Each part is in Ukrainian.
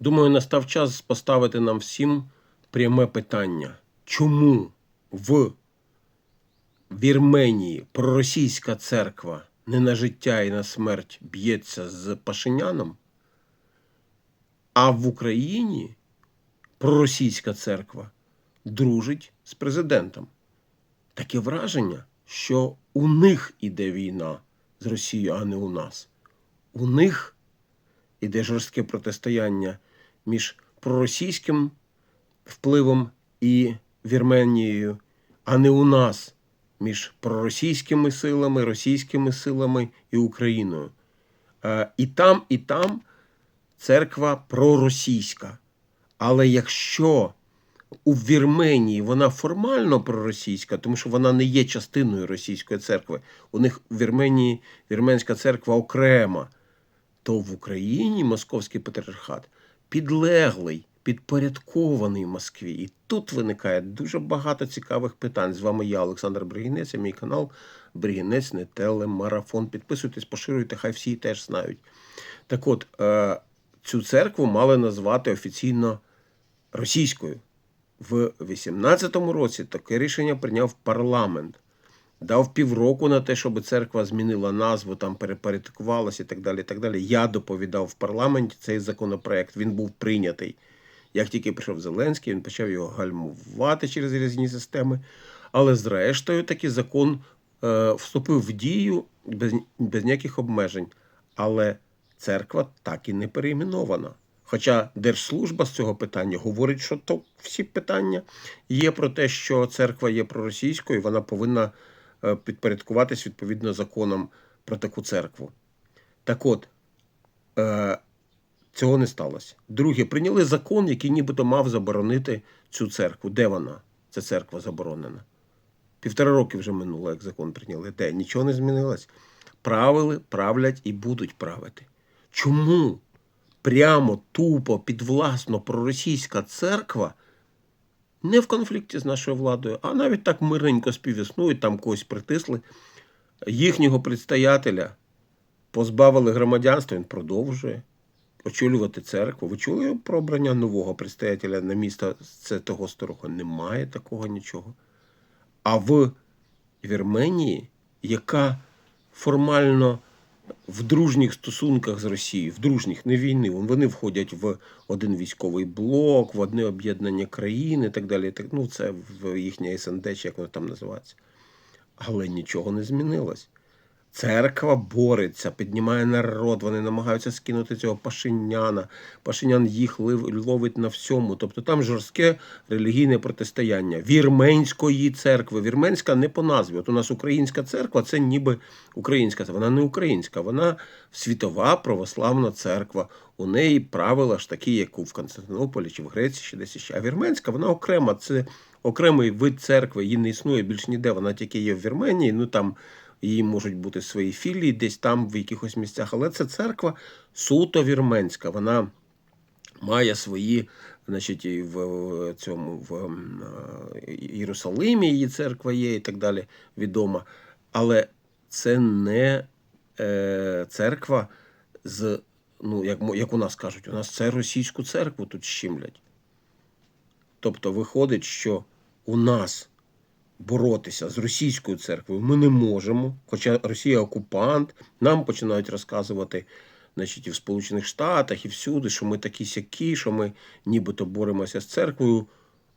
Думаю, настав час поставити нам всім пряме питання. Чому в Вірменії проросійська церква не на життя і на смерть б'ється з Пашиняном, а в Україні проросійська церква дружить з президентом? Таке враження, що у них іде війна з Росією, а не у нас. У них іде жорстке протистояння між проросійським впливом і Вірменією, а не у нас між проросійськими силами, російськими силами і Україною. Е, І там, і там церква проросійська. Але якщо у Вірменії вона формально проросійська, тому що вона не є частиною російської церкви, у них в Вірменії вірменська церква окрема, то в Україні московський патріархат підлеглий, підпорядкований Москві. І тут виникає дуже багато цікавих питань. З вами я, Олександр Бригінець, і мій канал Бригінець не телемарафон. Підписуйтесь, поширюйте, хай всі теж знають. Так от, е, цю церкву мали назвати офіційно російською. В 18-му році таке рішення прийняв парламент. Дав півроку на те, щоб церква змінила назву, там перепорядкувалася і так далі. і так далі. Я доповідав в парламенті цей законопроект. Він був прийнятий. Як тільки прийшов Зеленський, він почав його гальмувати через різні системи. Але зрештою такий закон е, вступив в дію без, без ніяких обмежень. Але церква так і не перейменована. Хоча Держслужба з цього питання говорить, що то всі питання є про те, що церква є проросійською, вона повинна підпорядкуватись відповідно законам про таку церкву. Так от, е, цього не сталося. Друге, прийняли закон, який нібито мав заборонити цю церкву. Де вона? Ця церква заборонена. Півтора роки вже минуло, як закон прийняли. Де? Нічого не змінилось. Правили, правлять і будуть правити. Чому прямо тупо підвласно проросійська церква не в конфлікті з нашою владою, а навіть так мирненько співіснують, там когось притисли. Їхнього предстоятеля позбавили громадянства, він продовжує очолювати церкву. Ви чули про обрання нового предстоятеля на місто це того старого? Немає такого нічого. А в Вірменії, яка формально в дружніх стосунках з Росією, в дружніх, не війни, вони входять в один військовий блок, в одне об'єднання країн і так далі. Ну, це в їхнє СНД, чи як воно там називається. Але нічого не змінилось. Церква бореться, піднімає народ, вони намагаються скинути цього пашиняна. Пашинян їх ловить на всьому. Тобто там жорстке релігійне протистояння вірменської церкви. Вірменська не по назві. От у нас українська церква це ніби українська. Вона не українська, вона світова православна церква. У неї правила ж такі, як в Константинополі чи в Греції, чи десь ще. А вірменська вона окрема. Це окремий вид церкви. Її не існує більш ніде. Вона тільки є в Вірменії. Ну там її можуть бути свої філії, десь там в якихось місцях. Але це церква суто вірменська. Вона має свої, значить, і в цьому в е, Єрусалимі її церква є і так далі відома. Але це не е, церква з, ну, як, як у нас кажуть, у нас це російську церкву тут щемлять. Тобто виходить, що у нас боротися з російською церквою ми не можемо, хоча Росія окупант, нам починають розказувати значить, і в Сполучених Штатах, і всюди, що ми такі сякі, що ми нібито боремося з церквою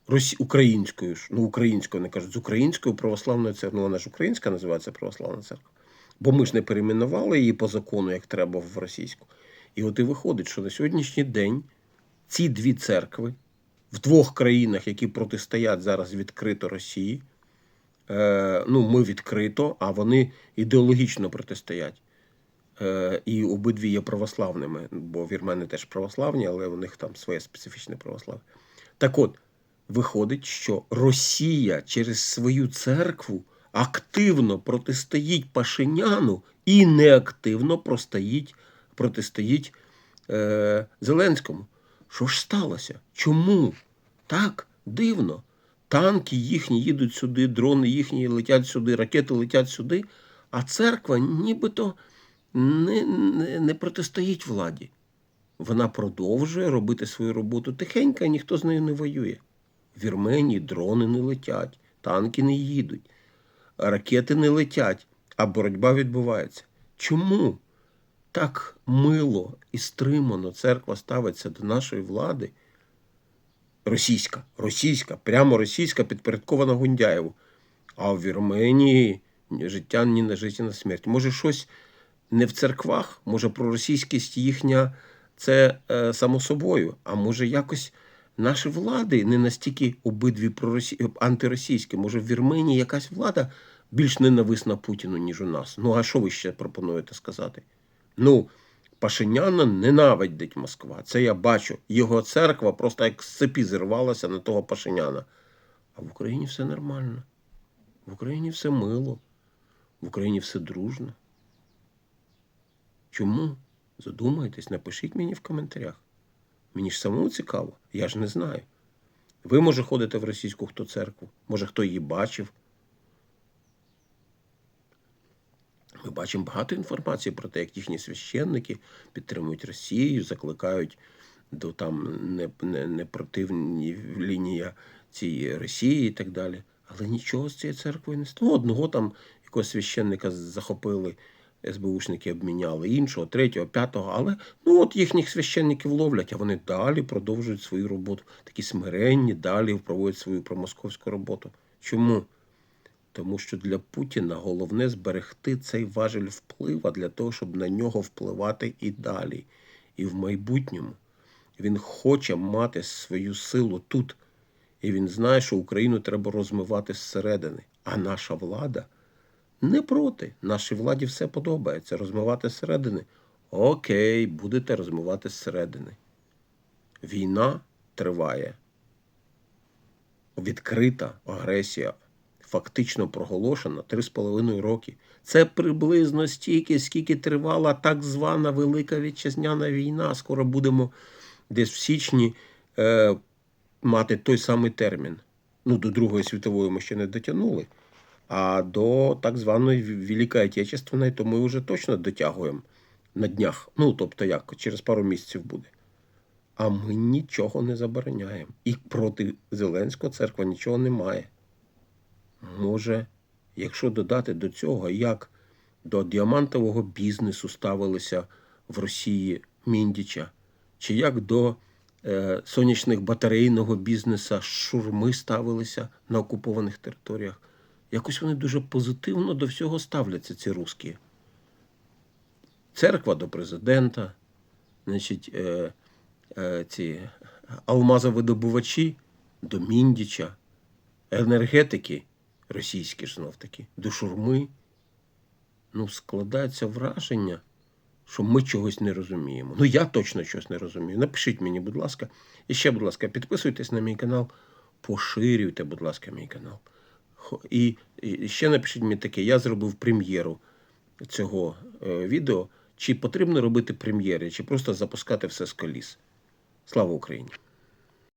росі... українською ну українською, не кажуть, з українською православною церквою. Ну, вона ж українська називається православна церква. Бо ми ж не перейменували її по закону, як треба в російську. І от і виходить, що на сьогоднішній день ці дві церкви в двох країнах, які протистоять зараз відкрито Росії, ну, ми відкрито, а вони ідеологічно протистоять. Е, і обидві є православними, бо вірмени теж православні, але у них там своє специфічне православ'я. Так от, виходить, що Росія через свою церкву активно протистоїть Пашиняну і неактивно простоїть, протистоїть е, Зеленському. Що ж сталося? Чому? Так, дивно. Танки їхні їдуть сюди, дрони їхні летять сюди, ракети летять сюди, а церква нібито не, не, не протистоїть владі. вона продовжує робити свою роботу тихенько, ніхто з нею не воює. В Вірменії дрони не летять, танки не їдуть, ракети не летять, а боротьба відбувається. Чому так мило і стримано церква ставиться до нашої влади? Російська, російська, прямо російська, підпорядкована Гундяєву. А в Вірменії ні життя ні на життя, на смерть. Може, щось не в церквах, може, проросійськість їхня це е, само собою, а може, якось наші влади не настільки обидві проросі... антиросійські. Може, в Вірменії якась влада більш ненависна Путіну, ніж у нас. Ну, а що ви ще пропонуєте сказати? Ну, Пашиняна ненавидить Москва. Це я бачу. Його церква просто як з цепі зірвалася на того Пашиняна. А в Україні все нормально. В Україні все мило. В Україні все дружно. Чому? Задумайтесь, напишіть мені в коментарях. Мені ж самому цікаво, я ж не знаю. Ви, може, ходите в російську хто церкву, може, хто її бачив. Ми бачимо багато інформації про те, як їхні священники підтримують Росію, закликають до там не, не, не противні лінія цієї Росії і так далі. Але нічого з цієї церкви не стало. Одного там якогось священника захопили, СБУшники обміняли, іншого, третього, п'ятого. Але ну от їхніх священників ловлять, а вони далі продовжують свою роботу. Такі смиренні, далі проводять свою промосковську роботу. Чому? Тому що для Путіна головне зберегти цей важель впливу для того, щоб на нього впливати і далі. І в майбутньому він хоче мати свою силу тут. І він знає, що Україну треба розмивати зсередини. А наша влада не проти. Нашій владі все подобається. Розмивати зсередини. Окей, будете розмивати зсередини. Війна триває. Відкрита агресія фактично проголошена 3,5 роки. Це приблизно стільки, скільки тривала так звана Велика Вітчизняна війна. Скоро будемо десь в січні е, мати той самий термін. Ну, до Другої світової ми ще не дотягнули. А до так званої Великої Отечественної, то ми вже точно дотягуємо на днях. Ну, тобто як, через пару місяців буде. А ми нічого не забороняємо. І проти Зеленського церква нічого не має. Може, якщо додати до цього, як до діамантового бізнесу ставилися в Росії Міндіча, чи як до е, сонячних батарейного бізнесу шурми ставилися на окупованих територіях, якось вони дуже позитивно до всього ставляться, ці русські. Церква до президента, значить, е, е, ці алмазовидобувачі до Міндіча, енергетики російські ж знов таки, до шурми. Ну, складається враження, що ми чогось не розуміємо. Ну, я точно щось не розумію. Напишіть мені, будь ласка. І ще, будь ласка, підписуйтесь на мій канал, поширюйте, будь ласка, мій канал. І, ще напишіть мені таке, я зробив прем'єру цього е, відео. Чи потрібно робити прем'єри, чи просто запускати все з коліс. Слава Україні!